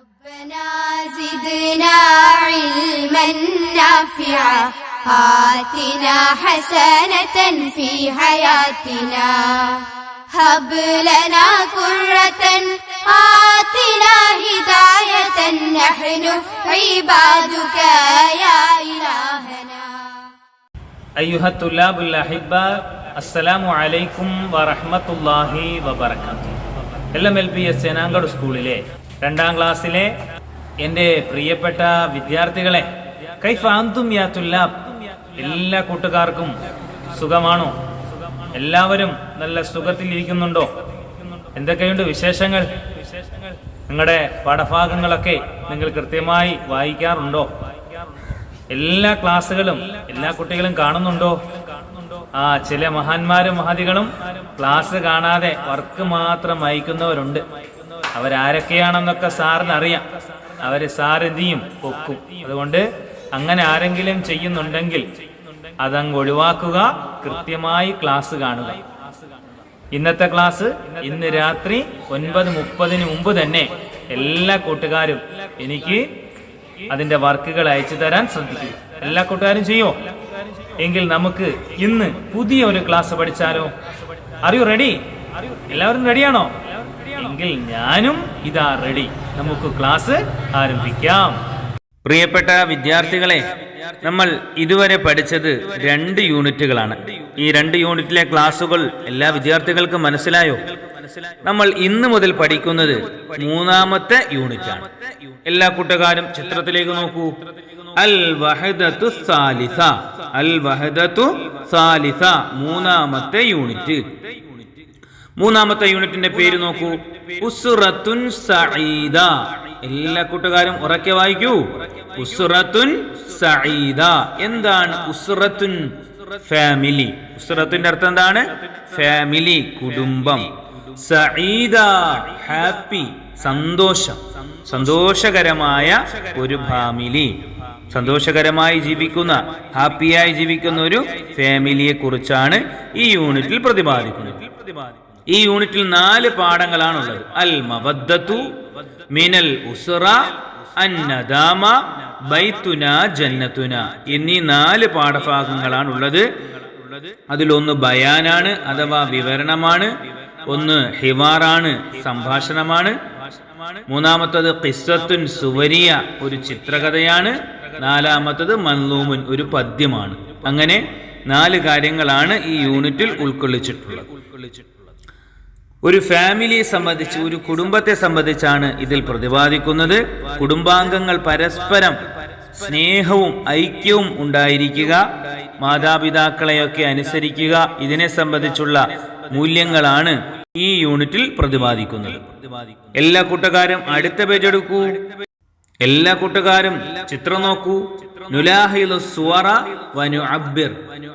ربنا زدنا علما نافعا آتنا حسنة في حياتنا هب لنا قرة آتنا هداية نحن عبادك يا إلهنا أيها الطلاب الأحباء السلام عليكم ورحمة الله وبركاته L M L P S Chenangad സ്കൂളിലെ രണ്ടാം ക്ലാസ്സിലെ എന്റെ പ്രിയപ്പെട്ട വിദ്യാർത്ഥികളെ കൈഫാന്തും എല്ലാ കൂട്ടുകാർക്കും സുഖമാണോ? എല്ലാവരും നല്ല സുഖത്തിൽ ഇരിക്കുന്നുണ്ടോ എന്തൊക്കെയുണ്ട് വിശേഷങ്ങൾ? നിങ്ങളുടെ പാഠഭാഗങ്ങളൊക്കെ നിങ്ങൾ കൃത്യമായി വായിക്കാറുണ്ടോ? എല്ലാ ക്ലാസ്സുകളും എല്ലാ കുട്ടികളും കാണുന്നുണ്ടോ? ആ ചില മഹാന്മാരും മഹതികളും ക്ലാസ് കാണാതെ വർക്ക് മാത്രം അയക്കുന്നവരുണ്ട് അവരാരൊക്കെയാണെന്നൊക്കെ സാറിന് അറിയാം അവർ ചെയ്യും പൊക്കും. അതുകൊണ്ട് അങ്ങനെ ആരെങ്കിലും ചെയ്യുന്നുണ്ടെങ്കിൽ അതങ്ങ് ഒഴിവാക്കുക കൃത്യമായി ക്ലാസ് കാണുക. ഇന്നത്തെ ക്ലാസ് ഇന്ന് രാത്രി ഒൻപത് മുപ്പതിന് മുമ്പ് തന്നെ എല്ലാ കൂട്ടുകാരും എനിക്ക് അതിന്റെ വർക്കുകൾ അയച്ചു തരാൻ ശ്രദ്ധിക്കുക എല്ലാ കൂട്ടുകാരും ചെയ്യോ? എങ്കിൽ നമുക്ക് ഇന്ന് പുതിയ ഒരു ക്ലാസ് പഠിച്ചാലോ? അറിയൂ റെഡി എല്ലാവരും റെഡിയാണോ എങ്കിൽ ഞാനും ഇതാ റെഡി നമുക്ക് ക്ലാസ് ആരംഭിക്കാം. പ്രിയപ്പെട്ട വിദ്യാർത്ഥികളെ നമ്മൾ ഇതുവരെ പഠിച്ചത് രണ്ട് യൂണിറ്റുകളാണ്. ഈ രണ്ട് യൂണിറ്റിലെ ക്ലാസ്സുകൾ എല്ലാ വിദ്യാർത്ഥികൾക്കും മനസ്സിലായോ? നമ്മൾ ഇന്ന് മുതൽ പഠിക്കുന്നത് മൂന്നാമത്തെ യൂണിറ്റാണ്. എല്ലാ കൂട്ടുകാരും ചിത്രത്തിലേക്ക് നോക്കൂ. അൽ വഹദത്തു സാലിസ. അൽ വഹദത്തു സാലിസ മൂന്നാമത്തെ യൂണിറ്റ്. മൂന്നാമത്തെ യൂണിറ്റിന്റെ പേര് നോക്കൂ. ഉസുറത്തുൻ സഈദ. എല്ലാ കൂട്ടുകാരും ഉറക്കെ വായിക്കൂ. ഉസുറത്തുൻ സഈദ. എന്താണ് ഉസുറത്തുൻ ഫാമിലി? ഉസുറത്തിന്റെ അർത്ഥം എന്താണ്? ഫാമിലി കുടുംബം. സഈദ ഹാപ്പി സന്തോഷം. സന്തോഷകരമായ ഒരു ഫാമിലി. സന്തോഷകരമായി ജീവിക്കുന്ന ഹാപ്പിയായി ജീവിക്കുന്ന ഒരു ഫാമിലിയെ കുറിച്ചാണ് ഈ യൂണിറ്റിൽ പ്രതിപാദിക്കുന്നത്. ഈ യൂണിറ്റിൽ നാല് പാഠങ്ങളാണുള്ളത്. അൽ മവദ്ദത്തു മിനൽ ഉസറ അന്നദാമ ബൈത്തുന ജന്നത്തുന എന്നീ നാല് പാഠഭാഗങ്ങളാണുള്ളത്. അതിലൊന്ന് ബയാനാണ് അഥവാ വിവരണമാണ്. ഒന്ന് ഹിവാറാണ് സംഭാഷണമാണ്. മൂന്നാമത്തത് ഖിസ്സത്തുൻ സുവരിയ ഒരു ചിത്രകഥയാണ്. നാലാമത്തത് മൻലൂമുൻ ഒരു പദ്യമാണ്. അങ്ങനെ നാല് കാര്യങ്ങളാണ് ഈ യൂണിറ്റിൽ ഉൾക്കൊള്ളിച്ചിട്ടുള്ളത് ഉൾക്കൊള്ളിച്ചിട്ടുള്ളത്. ഒരു ഫാമിലിയെ സംബന്ധിച്ച് ഒരു കുടുംബത്തെ സംബന്ധിച്ചാണ് ഇതിൽ പ്രതിപാദിക്കുന്നത്. കുടുംബാംഗങ്ങൾ പരസ്പരം സ്നേഹവും ഐക്യവും ഉണ്ടായിരിക്കുക മാതാപിതാക്കളെയൊക്കെ അനുസരിക്കുക ഇതിനെ സംബന്ധിച്ചുള്ള മൂല്യങ്ങളാണ് ഈ യൂണിറ്റിൽ പ്രതിപാദിക്കുന്നത്. എല്ലാ കൂട്ടുകാരും അടുത്ത പേജ് എടുക്കൂ. എല്ലാ കൂട്ടുകാരും ചിത്രം നോക്കൂ.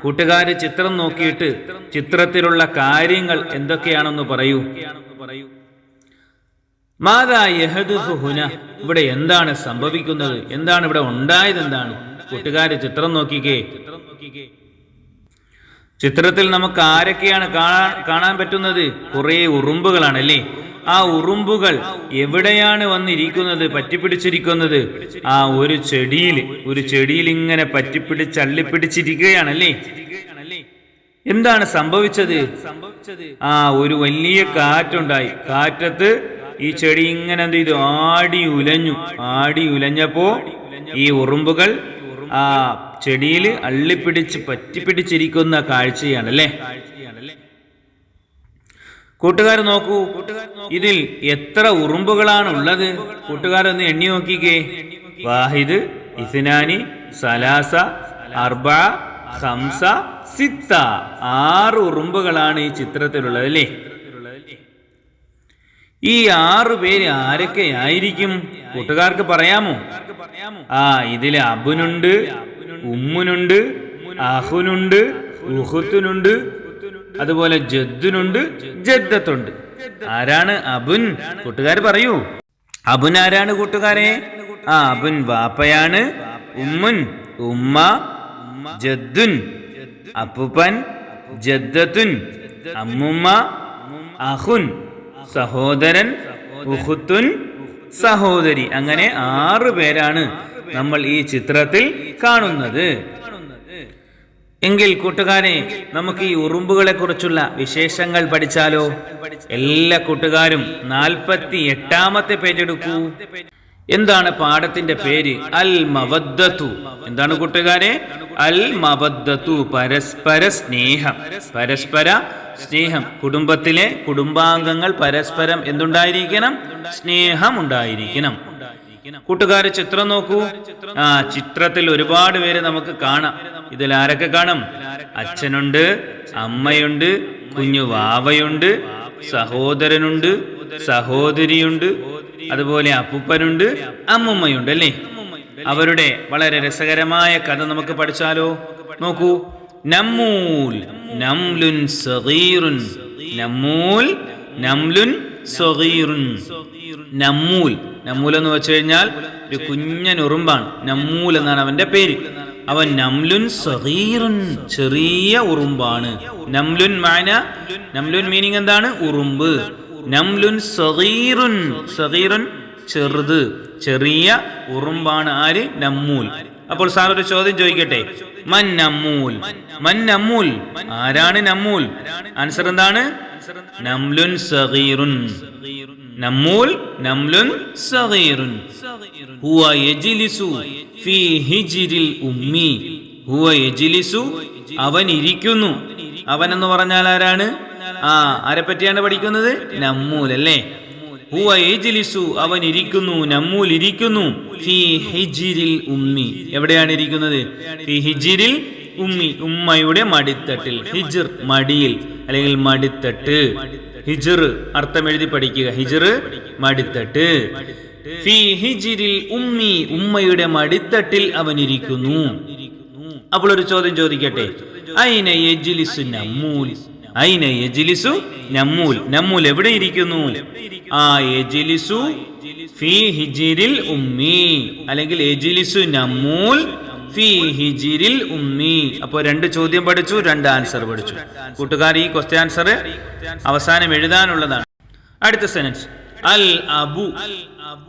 കൂട്ടുകാര് ചിത്രം നോക്കിയിട്ട് ചിത്രത്തിലുള്ള കാര്യങ്ങൾ എന്തൊക്കെയാണെന്ന് പറയൂ. മാതാ ഇവിടെ എന്താണ് സംഭവിക്കുന്നത്? എന്താണ് ഇവിടെ ഉണ്ടായത് എന്താണ്? കൂട്ടുകാര് ചിത്രം നോക്കിക്കേ. ചിത്രത്തിൽ നമുക്ക് ആരൊക്കെയാണ് കാണാൻ പറ്റുന്നത്? കുറെ ഉറുമ്പുകളാണ് അല്ലേ? ആ ഉറുമ്പുകൾ എവിടെയാണ് വന്നിരിക്കുന്നത്? പറ്റിപ്പിടിച്ചിരിക്കുന്നത്. ആ ഒരു ചെടിയിൽ ഒരു ചെടിയിൽ ഇങ്ങനെ പറ്റിപ്പിടിച്ച് അള്ളിപ്പിടിച്ചിരിക്കുകയാണല്ലേ എന്താണ് സംഭവിച്ചത്? ആ ഒരു വലിയ കാറ്റുണ്ടായി. കാറ്റത്ത് ഈ ചെടി ഇങ്ങനെ എന്ത് ചെയ്തു? ആടി ഉലഞ്ഞു. ആടി ഉലഞ്ഞപ്പോ ഈ ഉറുമ്പുകൾ ആ ചെടിയിൽ അള്ളിപ്പിടിച്ച് പറ്റിപ്പിടിച്ചിരിക്കുന്ന കാഴ്ചയാണ് അല്ലേ കൂട്ടുകാർ നോക്കൂ. ഇതിൽ എത്ര ഉറുമ്പുകളാണ് ഉള്ളത് കൂട്ടുകാരൊന്ന് എണ്ണി നോക്കിക്കേ. വാഹിദ് ഇസ്നാനി സലാസ അർബ ഹംസ സിത്ത. ആറ് ഉറുമ്പുകളാണ് ഈ ചിത്രത്തിലുള്ളത് അല്ലേ? ഈ ആറു പേര് ആരൊക്കെ ആയിരിക്കും? കൂട്ടുകാർക്ക് പറയാമോ? ആ ഇതിൽ അബുനുണ്ട് ഉമ്മുനുണ്ട് അഹുനുണ്ട് ഉഹുത്തുനുണ്ട് അതുപോലെ ജദ്ദുനുണ്ട് ജദ്ദത്തുണ്ട്. ആരാണ്? അബുൻ. കൂട്ടുകാർ പറയൂ. അബുൻ ആരാണ് കൂട്ടുകാരെ? ആ അബുൻ വാപ്പയാണ്. ഉമ്മുൻ ഉമ്മ ജദ്ദുൻ അപ്പുപ്പൻ ജദ്ദത്തുൻ അമ്മുമ്മ അഹുൻ സഹോദരൻ ഉഹുത്തുൻ സഹോദരി. അങ്ങനെ ആറ് പേരാണ് നമ്മൾ ഈ ചിത്രത്തിൽ കാണുന്നത്. എങ്കിൽ കൂട്ടുകാരെ നമുക്ക് ഈ ഉറുമ്പുകളെ കുറിച്ചുള്ള വിശേഷങ്ങൾ പഠിച്ചാലോ? എല്ലാ കൂട്ടുകാരും നാൽപ്പത്തി എട്ടാമത്തെ പേജ് എടുക്കൂ. എന്താണ് പാഠത്തിന്റെ പേര്? അൽ മവദ്ദത്തു എന്താണ് കൂട്ടുകാരെ? അൽ മവദ്ദത്തു പരസ്പര സ്നേഹം. പരസ്പര സ്നേഹം. കുടുംബത്തിലെ കുടുംബാംഗങ്ങൾ പരസ്പരം എന്തുണ്ടായിരിക്കണം? സ്നേഹം ഉണ്ടായിരിക്കണം. കൂട്ടുകാരെ ചിത്രം നോക്കൂ. ആ ചിത്രത്തിൽ ഒരുപാട് പേര് നമുക്ക് കാണാം. ഇതിൽ ആരൊക്കെ കാണും? അച്ഛനുണ്ട് അമ്മയുണ്ട് കുഞ്ഞു വാവയുണ്ട് സഹോദരനുണ്ട് സഹോദരിയുണ്ട് അതുപോലെ അപ്പൂപ്പനുണ്ട് അമ്മുമ്മയുണ്ട് അല്ലേ? അവരുടെ വളരെ രസകരമായ കഥ നമുക്ക് പഠിച്ചാലോ? നോക്കൂ. നമ്മൂൽ നംലുൻ സഗീറുൻ. നമ്മൂൽ നംലുൻ സഗീറുൻ. നമ്മൂൽ നമ്മൂൽ എന്ന് വെച്ച് കഴിഞ്ഞാൽ ഒരു കുഞ്ഞൻ ഉറുമ്പാണ്. നമ്മൂൽ എന്നാണ് അവന്റെ പേര്. അവൻ നംലുൻ സഹീറുൻ ചെറിയ ഉറുമ്പാണ്. നംലുൻ മാന നംലുൻ മീനിങ് എന്താണ്? ഉറുമ്പ്. നംലുൻ സഹീറുൻ സഹീറുൻ ചെറുത് ചെറിയ ഉറുമ്പാണ് ആര്? നമ്മൂൽ. അപ്പോൾ സാർ ഒരു ചോദ്യം ചോദിക്കട്ടെ? മൻ നമ്മൂൽ. മൻ നമ്മൂൽ. ആരാണ് നമ്മൂൽ? ആൻസർ എന്താണ്? നംലുൻ സഗീറുൻ. നമ്മൂൽ നംലുൻ സഗീറുൻ. ഹുവ യജ്ലിസു ഫീ ഹിജ്റിൽ ഉമ്മി. ഹുവ യജ്ലിസു അവൻ ഇരിക്കുന്നു. അവൻ എന്ന് പറഞ്ഞാൽ ആരാണ്? ആ ആരെ പറ്റിയാണ് പഠിക്കുന്നത്? നമ്മൂൽ അല്ലേ? ഹുവ യജ്ലിസു അവൻ ഇരിക്കുന്നു നമ്മൂൽ ഇരിക്കുന്നു. ഫീ ഹിജ്റിൽ ഉമ്മി. എവിടെയാണ് ഇരിക്കുന്നത്? ഫീ ഹിജ്റിൽ ഉമ്മി. ഉമ്മയുടെ മടിത്തട്ടിൽ. ഹിജ്ർ മടിയിൽ അല്ലെങ്കിൽ മടിത്തട്ട്. ഹിജ്ർ അർത്ഥം എഴുതി പഠിക്കുക. ഹിജ്ർ മടിത്തട്ട്. ഫീ ഹിജ്രിൽ ഉമ്മി ഉമ്മയുടെ മടിത്തട്ടിൽ അവൻ ഇരിക്കുന്നു അപ്പോൾ ഒരു ചോദ്യം ചോദിക്കട്ടെ. അയിന യജ്ലിസു നമ്മൂൽ? അയിന യജ്ലിസു നമ്മൂൽ? നമ്മൂൽ എവിടെ ഇരിക്കുന്നു? ആ യജ്ലിസു ഫീ ഹിജിരിൽ ഉമ്മി. അല്ലെങ്കിൽ യജ്ലിസു നമ്മൂൽ ഫീ ഹിജിരിൽ ഉമ്മി. അപ്പോൾ രണ്ട് ചോദ്യം പഠിച്ചു രണ്ട് ആൻസർ പഠിച്ചു. കൂട്ടുകാർ ഈ ക്വസ്റ്റ്യൻ ആൻസർ അവസാനം എഴുതാനുള്ളതാണ്. അടുത്ത സെനൻസ് അൽ അബു.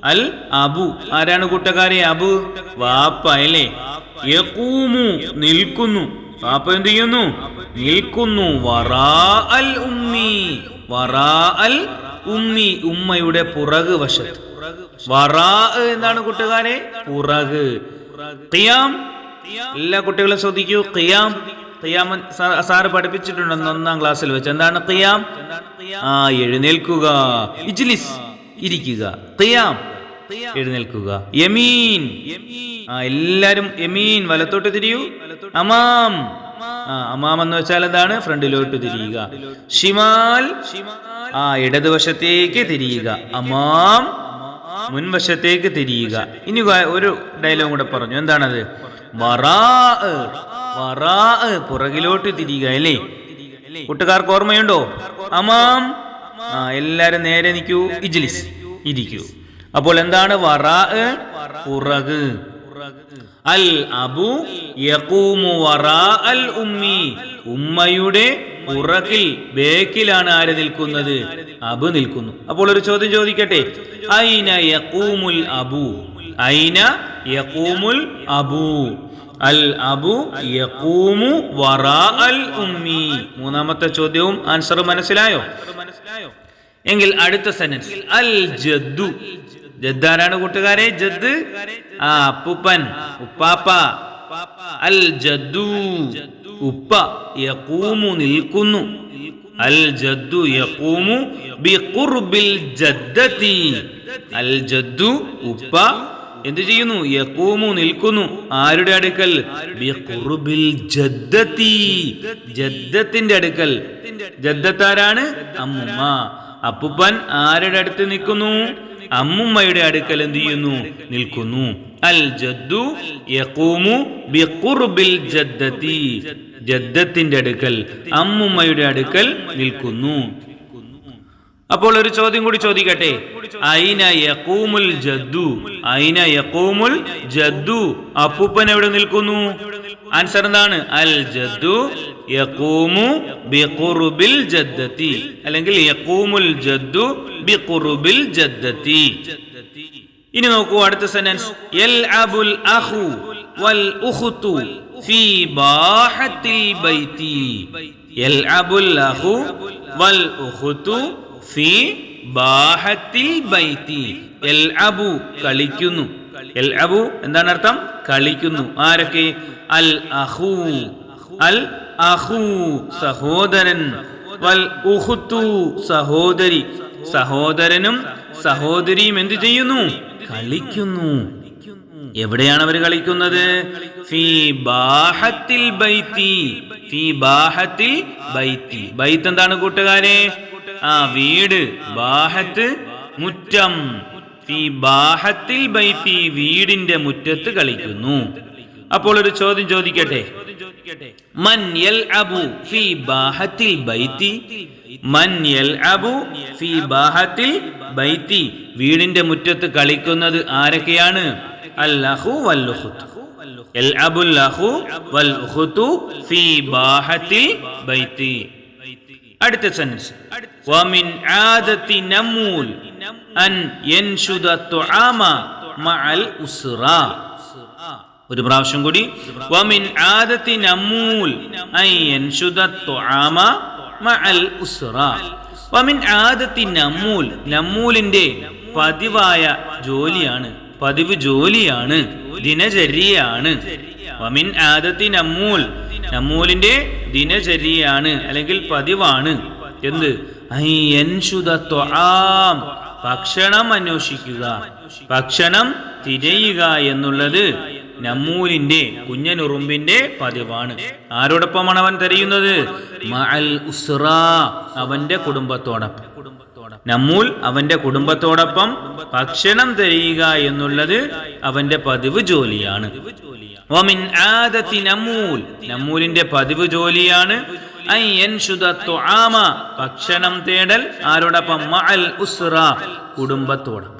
അൽ അബു. ആരാണ് കൂട്ടുകാരെ അബു? വാപ്പ അല്ലേ? നിൽക്കുന്നു. വാപ്പ എന്ത് ചെയ്യുന്നു? നിൽക്കുന്നു. വറാ അൽ ഉമ്മി. വറാ അൽ ഉമ്മി. ഉമ്മയുടെ പുറക് വശത്ത്. വറാ എന്താണ് കൂട്ടുകാരെ? പുറക്. ഖിയാം എല്ലാ കുട്ടികളും ശ്രദ്ധിക്കൂ. ഖിയാം. ഖിയാം സാറ് പഠിപ്പിച്ചിട്ടുണ്ടെന്ന് ഒന്നാം ക്ലാസ്സിൽ വെച്ച്. എന്താണ് ഖിയാം? ആ എഴുന്നേൽക്കുക. ഇജ്ലിസ് ഇരിക്കുക. ഖിയാം. എഴുന്നേൽക്കുക. യമീൻ. ആ എല്ലാരും യമീൻ വലത്തോട്ട് തിരിയൂ. അമാം. ആ അമാം എന്ന് വെച്ചാൽ എന്താണ്? ഫ്രണ്ടിലോട്ട് തിരിയുക. ഷിമാൽ. ആ ഇടതുവശത്തേക്ക് തിരിയുക. അമാം. മുൻവശത്തേക്ക് തിരിയുക. ഇനി ഒരു ഡയലോഗ് കൂടെ പറഞ്ഞു. എന്താണത്? പുറകിലോട്ട് തിരിയുക അല്ലേ? കൂട്ടുകാർക്ക് ഓർമ്മയുണ്ടോ? അമാം. ആ എല്ലാരും നേരെ നിൽക്കൂ ഇജ്ലിസ് ഇരിക്കൂ. അപ്പോൾ എന്താണ് പുറക്. അൽ അബു യഖൂമു വറാ അൽ ഉമ്മി. ഉമ്മയുടെ പുറകിൽ ബേക്കിലാണ് ആര് നിൽക്കുന്നത്? അബു നിൽക്കുന്നു. അപ്പോൾ ഒരു ചോദ്യം ചോദിക്കട്ടെ? ഐന യഖൂമുൽ അബു? ഐന യകൂമുൽ അബു. അൽ അബു യകൂമു വറാ അൽ ഉമ്മി. മൂന്നാമത്തെ ചോദ്യവും ആൻസർ മനസ്സിലായോ? എങ്കിൽ അടുത്ത സെന്റൻസ് അൽ ജദ്ദു. ജദ് ആരാണ് കൂട്ടുകാരെ? ജദ്. ആ അപ്പുപ്പൻ. ഉപ്പാപ്പ. അൽ ജദ്ദു. ഉപ്പ. യഖൂമു നിൽക്കുന്നു. അൽ ജദ്ദു യഖൂമു ബിഖുർബിൽ ജദ്ദതി. അൽ ജദ്ദു ഉപ്പ. എന്ത് ചെയ്യുന്നു? യക്കൂമു നിൽക്കുന്നു. ആരുടെ അടുക്കൽ? ജദ്ദത്തിന്റെ അടുക്കൽ. ജദ്ദത്താരാണ്? അമ്മുമ്മ. അപ്പുപ്പൻ ആരുടെ അടുത്ത് നിൽക്കുന്നു? അമ്മുമ്മയുടെ അടുക്കൽ എന്ത് ചെയ്യുന്നു? നിൽക്കുന്നു. അൽ ജദ്ദു യക്കൂമു ബിഖുർബിൽ ജദ്ദത്തി. ജദ്ദത്തിന്റെ അടുക്കൽ. അമ്മുമ്മയുടെ അടുക്കൽ നിൽക്കുന്നു. അപ്പോൾ ഒരു ചോദ്യം കൂടി ചോദിക്കട്ടെ? ജദ്ദു? യഖൂമുൽ ജദ്ദു? അപ്പൂപ്പൻ എവിടെ നിൽക്കുന്നു? ആൻസർ എന്താണ്? അൽ ജദ്ദു യഖൂമു ബിഖുർബിൽ ജദ്ദത്തി. അല്ലെങ്കിൽ യഖൂമുൽ ജദ്ദു ബിഖുർബിൽ ജദ്ദത്തി. ഇനി നോക്കൂ അടുത്ത സെന്റൻസ് എൽ അബുൽ അഹു വൽ ഉഖുതു ഫീ ബാഹത്തിൽ ബൈതി യൽ അബുൽ അഹു വൽ ഉഖ്തു ഫീ ബാഹത്തിൽ ബൈത്തി എൽ അബു കളിക്കുന്നു. എൽ അബു എന്താണ് അർത്ഥം? കളിക്കുന്നു. ആരൊക്കെ? അൽ അഹു. അൽ അഹു സഹോദരൻ. വൽ ഉഹുത്തു സഹോദരി. സഹോദരനും സഹോദരിയും എന്ത് ചെയ്യുന്നു? കളിക്കുന്നു. എവിടെയാണ് അവർ കളിക്കുന്നത്? ഫീ ബാഹത്തിൽ ബൈത്തി ഫീ ബാഹത്തിൽ ബൈത്തി ബൈത്ത് എന്താണ് കൂട്ടുകാരെ? ആ വീട് ബാഹത്ത് മുറ്റം. ഈ ബാഹത്തിൽ ബൈത്തി വീടിന്റെ മുറ്റത്ത് കളിക്കുന്നു. അപ്പോൾ ഒരു ചോദ്യം ചോദിക്കട്ടെ? മൻ യൽഅബു ഫീ ബാഹത്തിൽ ബൈത്തി? മൻ യൽഅബു ഫീ ബാഹത്തിൽ ബൈത്തി? വീടിന്റെ മുറ്റത്ത് കളിക്കുന്നത് ആരൊക്കെയാണ്? അല്ലഹു വല്ലുഖുത്ത് യൽഅബുൽ ലഹു വൽ ഉഖുതു ഫീ ബാഹത്തിൽ ബൈത്തി. അടുത്ത സെൻസ് വമിൻ ആദത്തി നമൂൽ അൻ യൻഷുദ തുആമ മഅൽ ഉസ്റ. ഒരു പ്രാവശ്യം കൂടി. വമിൻ ആദത്തി നമൂൽ അൻ തുആമ മഅൽ ഉസ്റ. വമിൻ ആദത്തി നമൂൽ. നമൂലിന്റെ പതിവായ ജോലിയാണ്. പതിവ് ജോലിയാണ്. ദിനചര്യയാണ്. വമിൻ ആദത്തി നമ്മൂൽ നമ്മൂലിന്റെ ദിനചര്യയാണ് അല്ലെങ്കിൽ പതിവാണ് എന്ത്. ഭക്ഷണം അന്വേഷിക്കുക. ഭക്ഷണം തിരയുക എന്നുള്ളത് നമ്മൂലിന്റെ കുഞ്ഞനുറുമ്പിന്റെ പതിവാണ്. ആരോടൊപ്പമാണ് അവൻ തിരയുന്നത് അവന്റെ കുടുംബത്തോടൊപ്പം. നമ്മൂൽ അവന്റെ കുടുംബത്തോടൊപ്പം ഭക്ഷണം തരിക എന്നുള്ളത് അവന്റെ പതിവ് ജോലിയാണ്. നമ്മൂലിന്റെ പതിവ് ജോലിയാണ്. ഭക്ഷണം തേടൽ ആരോടൊപ്പം കുടുംബത്തോടൊപ്പം.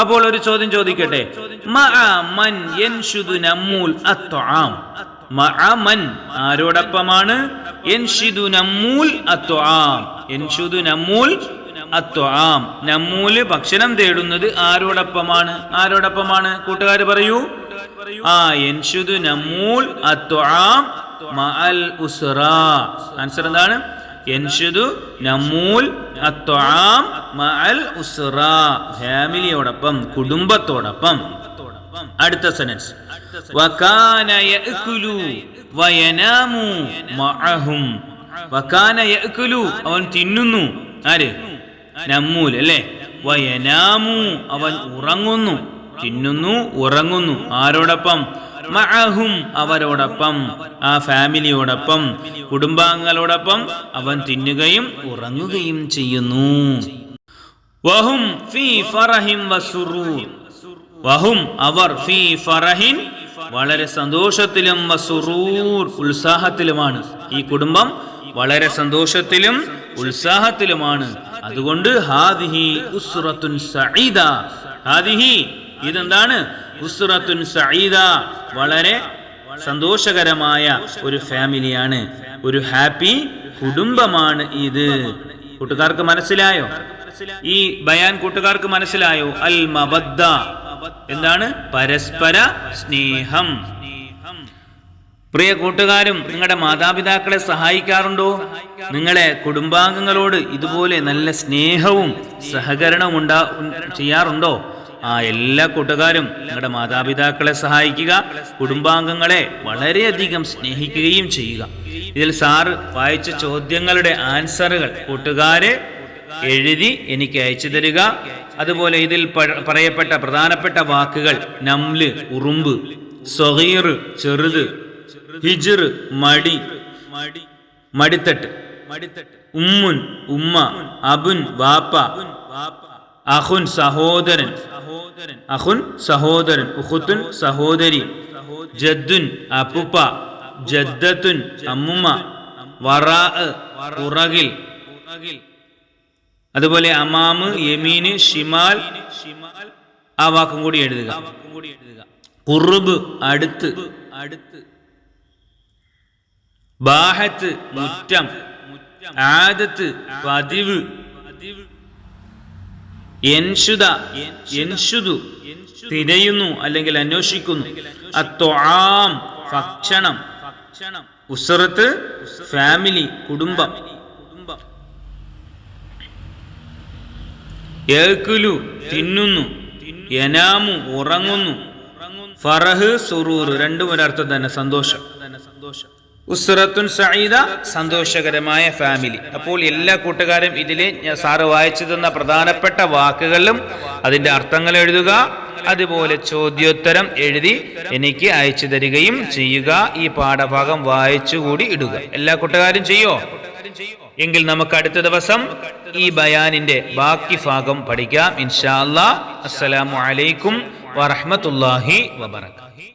അപ്പോൾ ഒരു ചോദ്യം ചോദിക്കട്ടെ. ആരോടൊപ്പമാണ്? ഭക്ഷണം തേടുന്നത് ആരോടൊപ്പമാണ്? ആരോടൊപ്പമാണ്? കൂട്ടുകാർ പറയൂ. ആ എൻഷുദു നമ്മൂൽ ആൻസർ എന്താണ്? ഫാമിലിയോടൊപ്പം കുടുംബത്തോടൊപ്പം. അടുത്ത സെനൻസ് വയനാമു മഅഹും. വകാന അവൻ തിന്നുന്നു. ആര്? നമ്മൂൽ അല്ലേ? വയനാമു. അവൻ ഉറങ്ങുന്നു. തിന്നുന്നു ഉറങ്ങുന്നു. ആരോടൊപ്പം? മഅഹും അവരോടൊപ്പം. ആ ഫാമിലിയോടൊപ്പം. കുടുംബാംഗങ്ങളോടൊപ്പം അവൻ തിന്നുകയും ഉറങ്ങുകയും ചെയ്യുന്നു. വഹും ഫീ ഫറഹിം വസുറൂർ. വഹും അവർ ഫീ ഫറഹിൻ വളരെ സന്തോഷത്തിലും ഉത്സാഹത്തിലുമാണ്. ഈ കുടുംബം വളരെ സന്തോഷത്തിലും ഉത്സാഹത്തിലുമാണ്. അതുകൊണ്ട് ഹാദിഹി ഉസ്റത്തുൻ സഈദ. ഹാദിഹി ഇതെന്താണ്? ഉസ്റത്തുൻ സഈദ വളരെ സന്തോഷകരമായ ഒരു ഫാമിലിയാണ്. ഒരു ഹാപ്പി കുടുംബമാണ് ഇത്. കൂട്ടുകാർക്ക് മനസ്സിലായോ? ഈ ബയാൻ കൂട്ടുകാർക്ക് മനസ്സിലായോ? അൽ മബദ്ദ എന്താണ്? പരസ്പര സ്നേഹം. പ്രിയ കൂട്ടുകാരും നിങ്ങളുടെ മാതാപിതാക്കളെ സഹായിക്കാറുണ്ടോ? നിങ്ങളെ കുടുംബാംഗങ്ങളോട് ഇതുപോലെ നല്ല സ്നേഹവും സഹകരണവും ഉണ്ടാ ചെയ്യാറുണ്ടോ? ആ എല്ലാ കൂട്ടുകാരും നിങ്ങളുടെ മാതാപിതാക്കളെ സഹായിക്കുക കുടുംബാംഗങ്ങളെ വളരെയധികം സ്നേഹിക്കുകയും ചെയ്യുക. ഇതിൽ സാറ് വായിച്ച ചോദ്യങ്ങളുടെ ആൻസറുകൾ കൂട്ടുകാരെ എഴുതി എനിക്ക് അയച്ചു തരിക. അതുപോലെ ഇതിൽ പറയപ്പെട്ട പ്രധാനപ്പെട്ട വാക്കുകൾ നംൽ ഉറുമ്പ് സൊഹീർ ചെറുത് ഹിജിർ മടി മടിത്തട്ട് ഉമ്മുൻ ഉമ്മ അബുൻ വാപ്പ അഹുൻ സഹോദരൻ അഹുൻ സഹോദരൻ ഉഹുത്തുൻ സഹോദരി ജദ്ദുൻ അപ്പുപ്പ ജദ്ദത്തുൻ അമ്മുമ്മ വറാ പുറകിൽ അതുപോലെ അമാമ് യമീന് ഷിമാൽ ആ വാക്കും കൂടി എഴുതുക. കുറുബ് അടുത്ത്. അടുത്ത് ബാഹത്ത് മുറ്റം. ആദത്ത് പതിവ്. എൻഷുദ എൻഷുദു. തിരയുന്നു അല്ലെങ്കിൽ അന്വേഷിക്കുന്നു. അത്വാം ഭക്ഷണം. ഉസറത്ത് ഫാമിലി കുടുംബം. ഏക്കുലു തിന്നുന്നു യനാമു ഉറങ്ങുന്നു. ഫറഹ് സുറൂർ രണ്ടും ഒരർത്ഥം തന്നെ സന്തോഷം. ഉസ്റത്തുൻ സഈദ സന്തോഷകരമായ ഫാമിലി. അപ്പോൾ എല്ലാ കൂട്ടുകാരും ഇതിൽ സാറ് വായിച്ചു തന്ന പ്രധാനപ്പെട്ട വാക്കുകളിലും അതിന്റെ അർത്ഥങ്ങൾ എഴുതുക അതുപോലെ ചോദ്യോത്തരം എഴുതി എനിക്ക് അയച്ചു തരികയും ചെയ്യുക. ഈ പാഠഭാഗം വായിച്ചുകൂടി ഇടുക. എല്ലാ കൂട്ടുകാരും ചെയ്യോ? എങ്കിൽ നമുക്ക് അടുത്ത ദിവസം ഈ ബയാനിന്റെ ബാക്കി ഭാഗം പഠിക്കാം. ഇൻഷാ അല്ലാ അസ്സലാമു അലൈക്കും വറഹ്മത്തുള്ളാഹി വബറകാതുഹു.